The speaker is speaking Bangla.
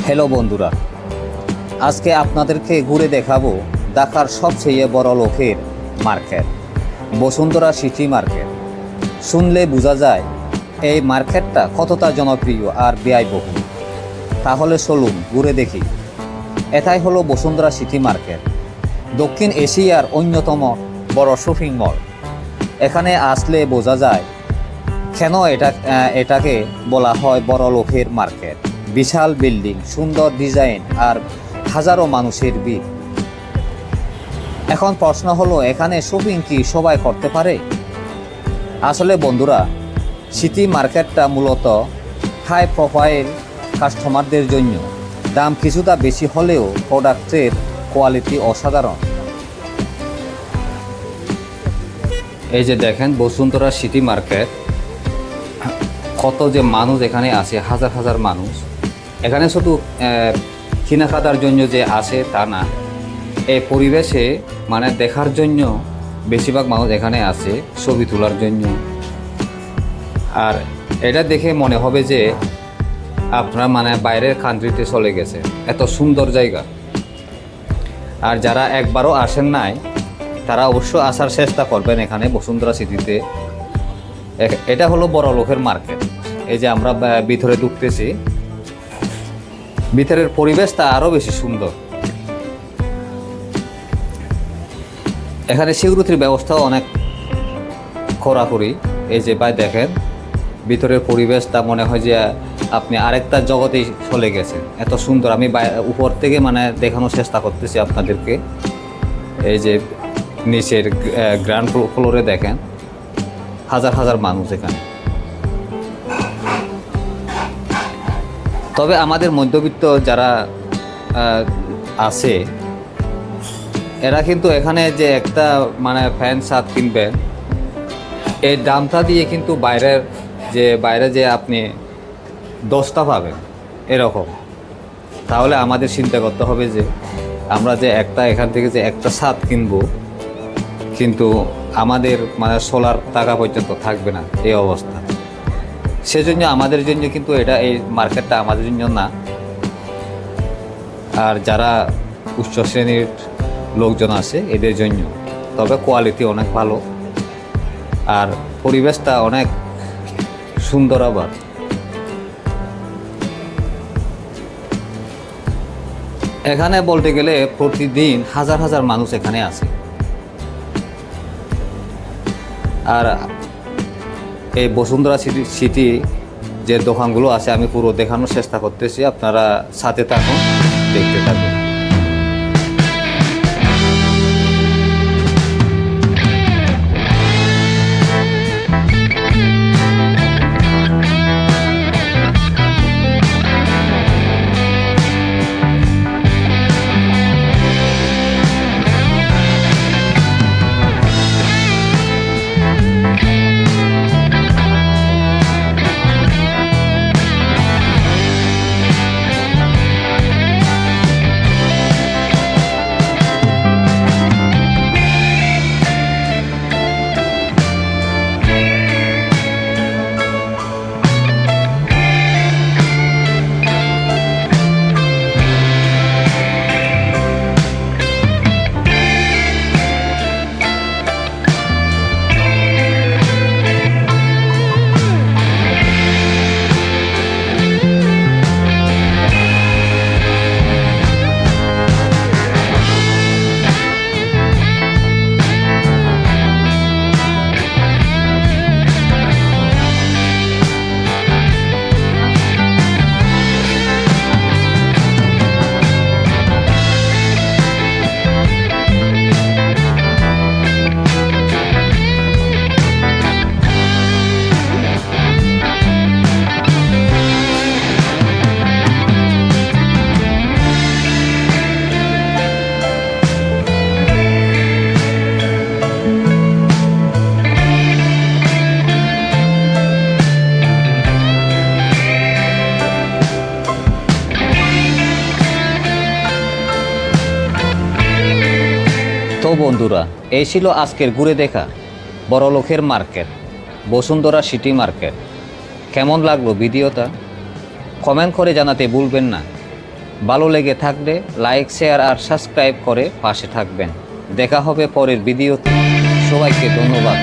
হ্যালো বন্ধুরা, আজকে আপনাদেরকে ঘুরে দেখাবো ঢাকার সবচেয়ে বড় লোকের মার্কেট, বসুন্ধরা সিটি মার্কেট। শুনলে বোঝা যায় এই মার্কেটটা কতটা জনপ্রিয় আর ব্যয়বহুল। তাহলে চলুন ঘুরে দেখি। এটাই হলো বসুন্ধরা সিটি মার্কেট, দক্ষিণ এশিয়ার অন্যতম বড় শপিং মল। এখানে আসলে বোঝা যায় কেন এটা, এটাকে বলা হয় বড় লোকের মার্কেট। বিশাল বিল্ডিং, সুন্দর ডিজাইন আর হাজারো মানুষের ভিড়। এখন প্রশ্ন হলো, এখানে শপিং কি সবাই করতে পারে? আসলে বন্ধুরা, সিটি মার্কেটটা মূলত হাই প্রোফাইল কাস্টমারদের জন্য। দাম কিছুটা বেশি হলেও প্রোডাক্টের কোয়ালিটি অসাধারণ। এই যে দেখেন, বসুন্ধরা সিটি মার্কেট, কত যে মানুষ এখানে আসে হাজার হাজার মানুষ। এখানে শুধু আহ, কেনাকাটার জন্য যে আসে তা না এই পরিবেশে মানে দেখার জন্য বেশিরভাগ মানুষ এখানে আসে ছবি তোলার জন্য। আর এটা দেখে মনে হবে যে আপনার মানে বাইরের কান্ট্রিতে চলে গেছে। এত সুন্দর জায়গা। আর যারা একবারও আসেন নাই তারা অবশ্য আসার চেষ্টা করবেন এখানে বসুন্ধরা সিটিতে এটা হলো বড় লোকের মার্কেট এই যে আমরা ভিতরে ঢুকতেছি ভিতরের পরিবেশটা আরও বেশি সুন্দর। এখানে সিকিউরিটির ব্যবস্থাও অনেক খোরাখুরি। এই যে ভাই দেখেন, ভিতরের পরিবেশটা মনে হয় যে আপনি আরেকটা জগতেই চলে গেছেন। এত সুন্দর। আমি উপর থেকে মানে দেখানোর চেষ্টা করতেছি আপনাদেরকে। এই যে নিচের গ্রাউন্ড ফ্লোরে দেখেন, হাজার হাজার মানুষ এখানে। তবে আমাদের মধ্যবিত্ত যারা আছে, এরা কিন্তু এখানে যে একটা মানে ফ্যান সাত কিনবেন এই দামটা দিয়ে কিন্তু বাইরের যে, বাইরে যে আপনি দশটা পাবেন, এরকম। তাহলে আমাদের চিন্তা করতে হবে যে, আমরা যে একটা, এখান থেকে যে একটা ছাদ কিনবো, কিন্তু আমাদের মানে সোলার টাকা পর্যন্ত থাকবে না, এই অবস্থা। সেজন্য আমাদের জন্য কিন্তু এটা এই মার্কেটটা আমাদের জন্য না। আর যারা উচ্চ শ্রেণির লোকজন আছে, এদের জন্য। তবে কোয়ালিটি অনেক ভালো। আর পরিবেশটা অনেক সুন্দর আবার। এখানে বলতে গেলে প্রতিদিন হাজার হাজার মানুষ এখানে আসে। আর এই বসুন্ধরা সিটি সিটি যে দোকানগুলো আছে, আমি পুরো দেখানোর চেষ্টা করতেছি। আপনারা সাথে থাকুন, দেখতে থাকুন। তো বন্ধুরা, এই ছিল আজকের ঘুরে দেখা। বড় লোকের মার্কেট, বসুন্ধরা সিটি মার্কেট। কেমন লাগল ভিডিওটা? কমেন্ট করে জানাতে ভুলবেন না। ভালো লেগে থাকলে লাইক, শেয়ার আর সাবস্ক্রাইব করে পাশে থাকবেন। দেখা হবে পরের ভিডিওতে। সবাইকে ধন্যবাদ।